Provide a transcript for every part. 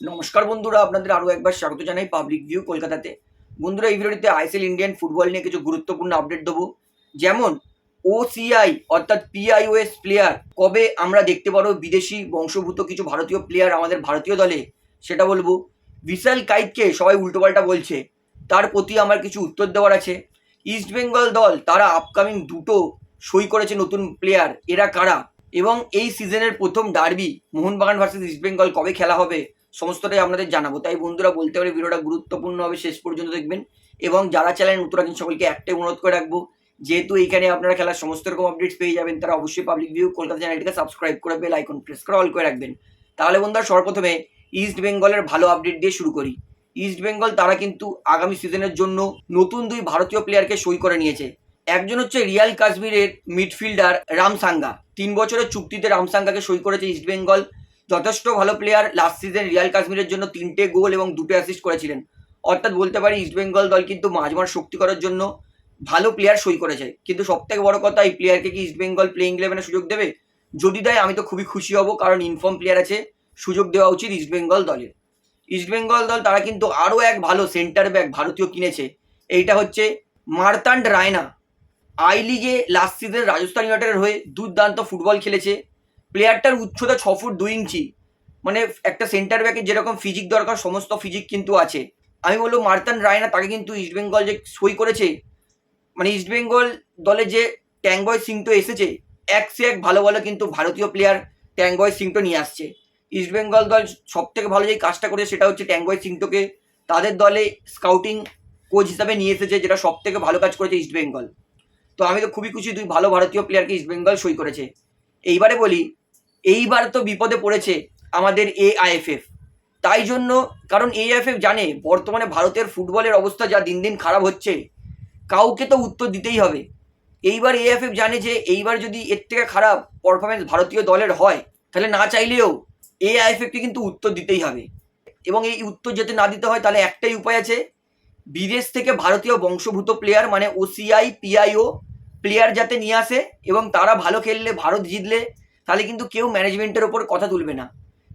নমস্কার বন্ধুরা, আপনাদের আরও একবার স্বাগত জানাই পাবলিক ভিউ কলকাতাতে। বন্ধুরা, এই ভিডিওটিতে আইসিএল ইন্ডিয়ান ফুটবল নিয়ে কিছু গুরুত্বপূর্ণ আপডেট দেবো। যেমন ওসিআই অর্থাৎ পিআইওএস প্লেয়ার কবে আমরা দেখতে পারো বিদেশি বংশভূত কিছু ভারতীয় প্লেয়ার আমাদের ভারতীয় দলে? সেটা বলব। বিশাল কাইতকে সবাই উল্টোপাল্টা বলছে। তার প্রতি আমার কিছু উত্তর দেওয়ার আছে। ইস্ট বেঙ্গল দল, তারা আপকামিং দুটো সই করেছে নতুন প্লেয়ার এরা কারা? এবং এই সিজনের প্রথম derby Mohun Bagan versus East Bengal কবে খেলা হবে? সমস্তটাই আপনাদের জানাব। তাই বন্ধুরা বলতে পারি ভিডিওটা গুরুত্বপূর্ণ হবে, শেষ পর্যন্ত দেখবেন। এবং যারা চ্যানেল নতুন আছেন সকলকে একটাই অনুরোধ করে রাখব, যেহেতু এইখানে আপনারা খেলার সমস্ত রকম আপডেটস পেয়ে যাবেন, তারা অবশ্যই পাবলিক ভিউ কলকাতা চ্যানেলটিকে সাবস্ক্রাইব করে বেল আইকন প্রেস করে অল করে রাখবেন। তাহলে বন্ধুরা সর্বপ্রথমে ইস্ট বেঙ্গলের ভালো আপডেট দিয়ে শুরু করি। ইস্ট বেঙ্গল তারা কিন্তু আগামী সিজনের জন্য নতুন দুই ভারতীয় প্লেয়ারকে সই করে নিয়েছে। একজন হচ্ছে রিয়াল কাশ্মীরের মিডফিল্ডার রামসাঙ্গা। তিন বছরের চুক্তিতে রামসাঙ্গাকে সই করেছে ইস্ট বেঙ্গল যথেষ্ট ভালো প্লেয়ার লাস্ট সিজন রিয়াল কাশ্মীরের জন্য তিনটে গোল এবং দুটো অ্যাসিস্ট করেছিলেন। অর্থাৎ বলতে পারি ইস্ট বেঙ্গল দল কিন্তু মাঝমার শক্তি করার জন্য ভালো প্লেয়ার সই করেছে। কিন্তু সব থেকে বড় কথা, এই প্লেয়ারকে কি ইস্ট বেঙ্গল প্লেইং ইলেভেনে সুযোগ দেবে? যদি দেয়, আমি তো খুবই খুশি হব, কারণ ইনফর্ম প্লেয়ার আছে, সুযোগ দেওয়া উচিত ইস্ট বেঙ্গল দলের। ইস্ট বেঙ্গল দল, তারা কিন্তু আরও এক ভালো সেন্টার ব্যাক ভারতীয় কিনেছে। এইটা হচ্ছে মার্তান্ড রায়না। আই লিগে লাস্ট সিজন রাজস্থান ইউনাইটেডের হয়ে দুর্দান্ত ফুটবল খেলেছে। প্লেয়ারটার উচ্চতা ছ ফুট দুই ইঞ্চি। মানে একটা সেন্টার ব্যাকের যেরকম ফিজিক দরকার, সমস্ত ফিজিক কিন্তু আছে। আমি বলব মার্তান রায়না তাকে কিন্তু ইস্টবেঙ্গল যে সই করেছে মানে ইস্টবেঙ্গল দলে যে ট্যাংবয় সিং তো এসেছে, এক সে এক ভালো ভালো কিন্তু ভারতীয় প্লেয়ার ট্যাংবয় সিং তো নিয়ে আসছে। ইস্টবেঙ্গল দল সব থেকে ভালো যে কাজটা করেছে সেটা হচ্ছে ট্যাংবয় সিংটোকে তাদের দলে স্কাউটিং কোচ হিসাবে নিয়ে এসেছে, যেটা সব থেকে ভালো কাজ করেছে ইস্টবেঙ্গল তো আমি তো খুবই খুশি দুই ভালো ভারতীয় প্লেয়ারকে ইস্টবেঙ্গল সই করেছে। এইবারে বলি এইবার তো বিপদে পড়েছে আমাদের এআইএফএফ তাই জন্য, কারণ এআইএফএফ জানে, বর্তমানে ভারতের ফুটবলের অবস্থা যা দিন দিন খারাপ হচ্ছে, কাউকে তো উত্তর দিতেই হবে। এইবার এএফএফ জানে যে, এইবার যদি এর থেকে খারাপ পারফরমেন্স ভারতীয় দলের হয়, তাহলে না চাইলেও এআইএফএফকে কিন্তু উত্তর দিতেই হবে। এবং এই উত্তর যাতে না দিতে হয়, তাহলে একটাই উপায় আছে, বিদেশ থেকে ভারতীয় বংশভূত প্লেয়ার মানে ওসিআই পিআইও প্লেয়ার যাতে নিয়ে আসে, এবং তারা ভালো খেললে, ভারত জিতলে তাহলে কিন্তু কেউ ম্যানেজমেন্টের ওপর কথা তুলবে না।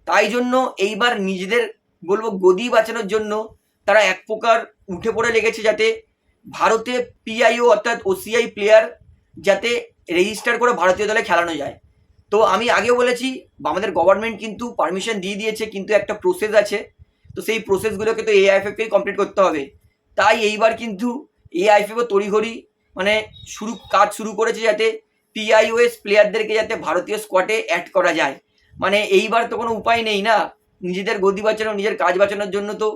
তাই জন্য এইবার নিজেদের বলব গদি বাঁচানোর জন্য তারা এক প্রকার উঠে পড়ে লেগেছে যাতে ভারতে পিআইও অর্থাৎ ওসিআই প্লেয়ার যাতে রেজিস্টার করে ভারতীয় দলে খেলানো যায়। তো আমি আগেও বলেছি, আমাদের গভর্নমেন্ট কিন্তু পারমিশন দিয়ে দিয়েছে, কিন্তু একটা প্রসেস আছে। তো সেই প্রসেসগুলোকে তো এআইএফএফকেই কমপ্লিট করতে হবে। তাই এইবার কিন্তু এআইএফএফও তড়িঘড়ি মানে শুরু, কাজ শুরু করেছে যাতে পিআইওএস প্লেয়ারদেরকে যাতে ভারতীয় স্কোয়াডে অ্যাড করা যায়। মানে এইবার তো কোনো উপায় নেই না? নিজেদের গদি বাঁচানো, নিজের কাজ বাঁচানোর জন্য তো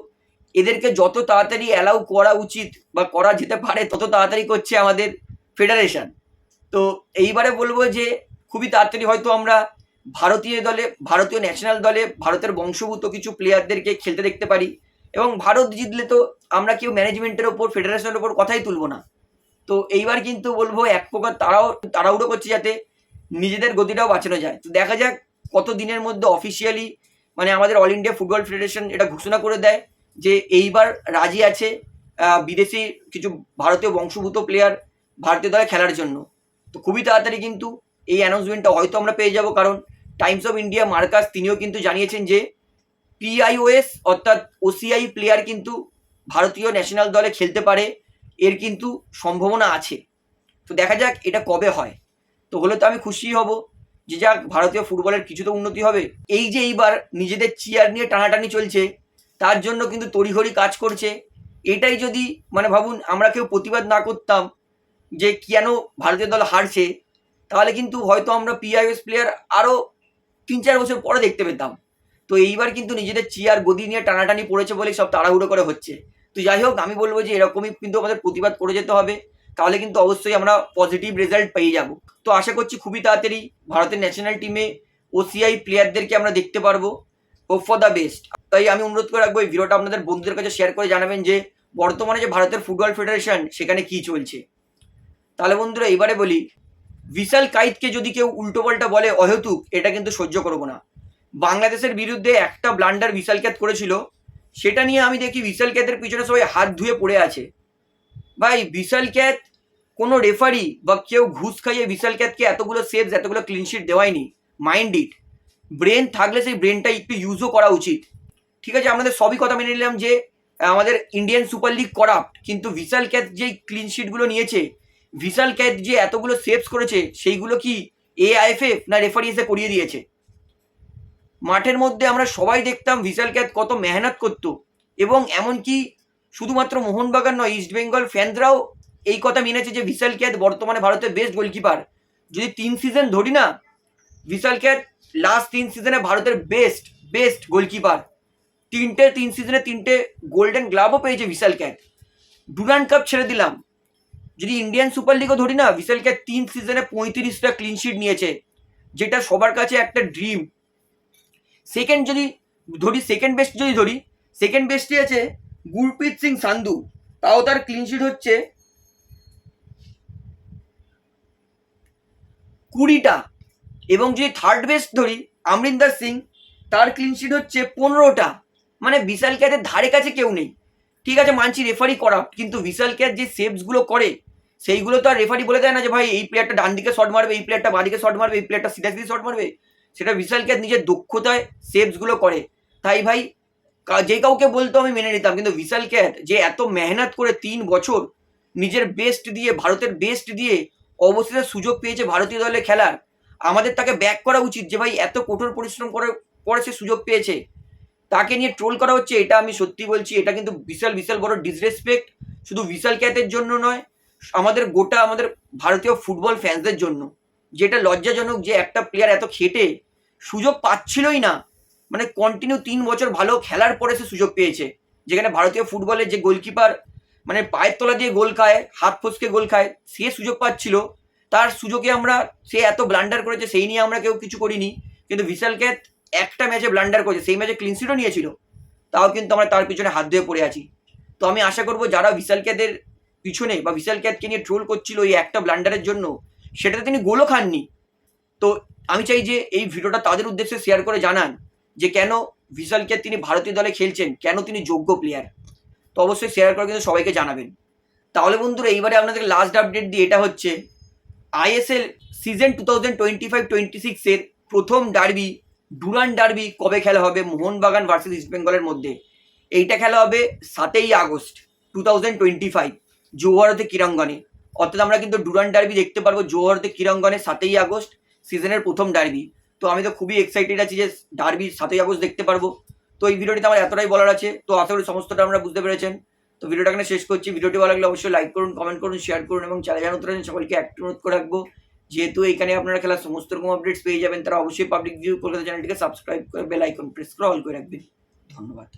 এদেরকে যত তাড়াতাড়ি অ্যালাউ করা উচিত বা করা যেতে পারে, তত তাড়াতাড়ি করছে আমাদের ফেডারেশন তো এইবারে বলব যে, খুবই তাড়াতাড়ি হয়তো আমরা ভারতীয় দলে, ভারতীয় ন্যাশনাল দলে, ভারতের বংশভূত কিছু প্লেয়ারদেরকে খেলতে দেখতে পারি। এবং ভারত জিতলে তো আমরা কেউ ম্যানেজমেন্টের ওপর ফেডারেশনের ওপর কথাই তুলবো না। তো এইবার কিন্তু বলব এক প্রকার তারাও তাড়াহুড়ো করছে যাতে নিজেদের গতিটাও বাঁচানো যায়। তো দেখা যাক কত দিনের মধ্যে অফিসিয়ালি মানে আমাদের অল ইন্ডিয়া ফুটবল ফেডারেশন এটা ঘোষণা করে দেয় যে এইবার রাজি আছে বিদেশি কিছু ভারতীয় বংশভূত প্লেয়ার ভারতীয় দলে খেলার জন্য। তো খুবই তাড়াতাড়ি কিন্তু এই অ্যানাউন্সমেন্টটা হয়তো আমরা পেয়ে যাব, কারণ টাইমস অফ ইন্ডিয়া মার্কাস তিনিও কিন্তু জানিয়েছেন যে পিআইওএস অর্থাৎ ওসিআই প্লেয়ার কিন্তু ভারতীয় ন্যাশনাল দলে খেলতে পারে। এর কিন্তু সম্ভাবনা আছে। তো দেখা যাক এটা কবে হয়। তো হলে তো আমি খুশি হব যে যাক, ভারতীয় ফুটবলের কিছু তো উন্নতি হবে। এই যে এইবার নিজেদের চেয়ার নিয়ে টানাটানি চলছে, তার জন্য কিন্তু তড়িঘড়ি কাজ করছে। এটাই যদি মানে ভাবুন, আমরা কেউ প্রতিবাদ না করতাম যে কেন ভারতীয় দল হারছে, তাহলে কিন্তু হয়তো আমরা পিআইএস প্লেয়ার আরও তিন চার বছর পরে দেখতে পেতাম। তো এইবার কিন্তু নিজেদের চেয়ার গদি নিয়ে টানাটানি পড়েছে বলেই সব তাড়াহুড়ো করে হচ্ছে। তো যাই হোক, আমি বলব যে এরকমই কিন্তু আমাদের প্রতিবাদ করে যেতে হবে। তাহলে কিন্তু অবশ্যই আমরা পজিটিভ রেজাল্ট পেয়ে যাব। তো আশা করছি খুবই তাড়াতাড়ি ভারতের ন্যাশনাল টিমে ওসিআই প্লেয়ারদেরকে আমরা দেখতে পারব। হোপ ফর দ্য বেস্ট তাই আমি অনুরোধ করে রাখব, এই ভিডিওটা আপনাদের বন্ধুদের কাছে শেয়ার করে জানাবেন যে, বর্তমানে যে ভারতের ফুটবল ফেডারেশন সেখানে কি চলছে। তাহলে বন্ধুরা, এবারে বলি বিশাল কাইতকে যদি কেউ উল্টোপাল্টা বলে অহেতুক, এটা কিন্তু সহ্য করব না। বাংলাদেশের বিরুদ্ধে একটা ব্লান্ডার বিশাল ক্যাত করেছিল। সেটা নিয়ে আমি দেখি বিশাল ক্যাথের পিছনে সবাই হাত ধুয়ে পড়ে আছে। ভাই, বিশাল ক্যাথ, কোনো রেফারি বা কেউ ঘুষ খাইয়ে বিশাল ক্যাথকে এতগুলো সেভস এতগুলো ক্লিনশিট দেওয়ায়নি। মাইন্ড ইট ব্রেন থাকলে সেই ব্রেনটা একটু ইউজও করা উচিত। ঠিক আছে, আমাদের সবই কথা মেনে নিলাম যে, আমাদের ইন্ডিয়ান সুপার লিগ করাপ্ট কিন্তু ভিশাল ক্যাথ যে ক্লিনশিটগুলো নিয়েছে ভিশাল ক্যাথ যে এতগুলো সেভস করেছে, সেইগুলো কি এআইএফএফ না রেফারি এসে করিয়ে দিয়েছে? মাঠের মধ্যে আমরা সবাই দেখতাম ভিশাল ক্যাথ কত মেহনত করতো। এবং এমনকি শুধুমাত্র মোহনবাগান নয় ইস্ট বেঙ্গল ফ্যানরাও এই কথা মেনেছে যে ভিশাল ক্যাথ বর্তমানে ভারতের বেস্ট গোলকিপার যদি তিন সিজন ধরি না, ভিশাল ক্যাথ লাস্ট তিন সিজনে ভারতের বেস্ট বেস্ট গোলকিপার তিনটে, তিন সিজনে তিনটে গোল্ডেন গ্লাভও পেয়েছে ভিশাল ক্যাথ। ডুরান কাপ ছেড়ে দিলাম। যদি ইন্ডিয়ান সুপার লিগও ধরি না, ভিশাল ক্যাথ তিন সিজনে পঁয়ত্রিশটা ক্লিনশিট নিয়েছে। যেটা সবার কাছে একটা ড্রিম সেকেন্ড যদি ধরি সেকেন্ড বেস্ট যদি ধরি সেকেন্ড বেস্টই আছে গুরপ্রীত সিং সান্ধু। তাও তার ক্লিনশিট হচ্ছে কুড়িটা। এবং যদি থার্ড বেস্ট ধরি, আমরিন্দর সিং, তার ক্লিনশিট হচ্ছে পনেরোটা। মানে বিশাল ক্যাথের ধারে কাছে কেউ নেই। ঠিক আছে, মানছি রেফারি করা, কিন্তু বিশাল ক্যাথ যে সেভসগুলো করে, সেইগুলো তো আর রেফারি বলে দেয় না যে, ভাই, এই প্লেয়ারটা ডান দিকে শট মারবে, এই প্লেয়ারটা বাঁ দিকে শট মারবে, এই প্লেয়ারটা সিধা সিধি শট মারবে। সেটা বিশাল ক্যাথ নিজের দক্ষতায় সেভসগুলো করে। তাই ভাই যে কাউকে বলতো আমি মেনে নিতাম, কিন্তু বিশাল ক্যাথ যে এত মেহনত করে তিন বছর নিজের বেস্ট দিয়ে, ভারতের বেস্ট দিয়ে অবশেষে সুযোগ পেয়েছে ভারতীয় দলে খেলার, আমাদের তাকে ব্যাক করা উচিত যে ভাই, এত কঠোর পরিশ্রম করে পরে সে সুযোগ পেয়েছে। তাকে নিয়ে ট্রোল করা হচ্ছে, এটা আমি সত্যি বলছি, এটা কিন্তু বিশাল বিশাল বড় ডিসরেসপেক্ট শুধু বিশাল ক্যাথের জন্য নয়, আমাদের গোটা, আমাদের ভারতীয় ফুটবল ফ্যান্সদের জন্য। যেটা লজ্জাজনক যে একটা প্লেয়ার এত খেটে সুযোগ পাচ্ছিলই না। মানে কন্টিনিউ তিন বছর ভালো খেলার পরে সে সুযোগ পেয়েছে। যেখানে ভারতীয় ফুটবলের যে গোলকিপার মানে পায়ের তলা দিয়ে গোল খায়, হাত ফসকে গোল খায়, সে সুযোগ পাচ্ছিল। তার সুযোগে আমরা, সে এত ব্লান্ডার করেছে, সেই নিয়ে আমরা কেউ কিছু করিনি। কিন্তু বিশাল ক্যাথ একটা ম্যাচে ব্লান্ডার করেছে, সেই ম্যাচে ক্লিনশিটও নিয়েছিল। তাও কিন্তু আমরা তার পিছনে হাত ধুয়ে পড়ে আছি। তো আমি আশা করব, যারা বিশাল ক্যাথের পিছনে বা বিশাল ক্যাথকে নিয়ে ট্রোল করছিল এই একটা ব্লান্ডারের জন্য সেটাতে তিনি গোলও খাননি। তো আমি চাই যে এই ভিডিওটা তাদের উদ্দেশ্যে শেয়ার করে জানান যে কেন বিশাল ক্যাথ তিনি ভারতীয় দলে খেলছেন, কেন তিনি যোগ্য প্লেয়ার তো অবশ্যই শেয়ার করে কিন্তু সবাইকে জানাবেন। তাহলে বন্ধুরা, এইবারে আপনাদের লাস্ট আপডেট দিয়ে এটা হচ্ছে ISL season two thousand twenty five twenty সিক্সের প্রথম ডার্বি ডুরান ডার্বি কবে খেলা হবে? মোহনবাগান ভার্সেস ইস্ট বেঙ্গলের মধ্যে। এইটা খেলা হবে সাতই August two thousand twenty five জৌহরতে কিরঙ্গনে অর্থাৎ আমরা কিন্তু ডুরান ডার্বি দেখতে পারব জৌহরতে কিরঙ্গনে সাতই আগস্ট সিজনের প্রথম ডার্বি। তো আমি তো খুবই এক্সাইটেড আছি যে ডার্বি সাতই আগস্ট দেখতে পারব। তো এই ভিডিওটিতে আমার এতটাই বলার আছে। তো আশা করি সমস্তটা আমরা বুঝতে পেরেছেন। তো ভিডিওটা এখানে শেষ করছি। ভিডিওটি ভালো লাগলে অবশ্যই লাইক করুন কমেন্ট করুন শেয়ার করুন এবং চ্যানেল জানাতে পারেন সকলকে অ্যাক্টিভ অনুরোধ করে রাখব। যেহেতু এখানে আপনারা খেলার সমস্ত রকম আপডেটস পেয়ে যাবেন, তারা অবশ্যই পাবলিক ভিউ কলকাতা চ্যানেলটিকে সাবস্ক্রাইব করে বেল আইকন প্রেস করে অল করে রাখবেন। ধন্যবাদ।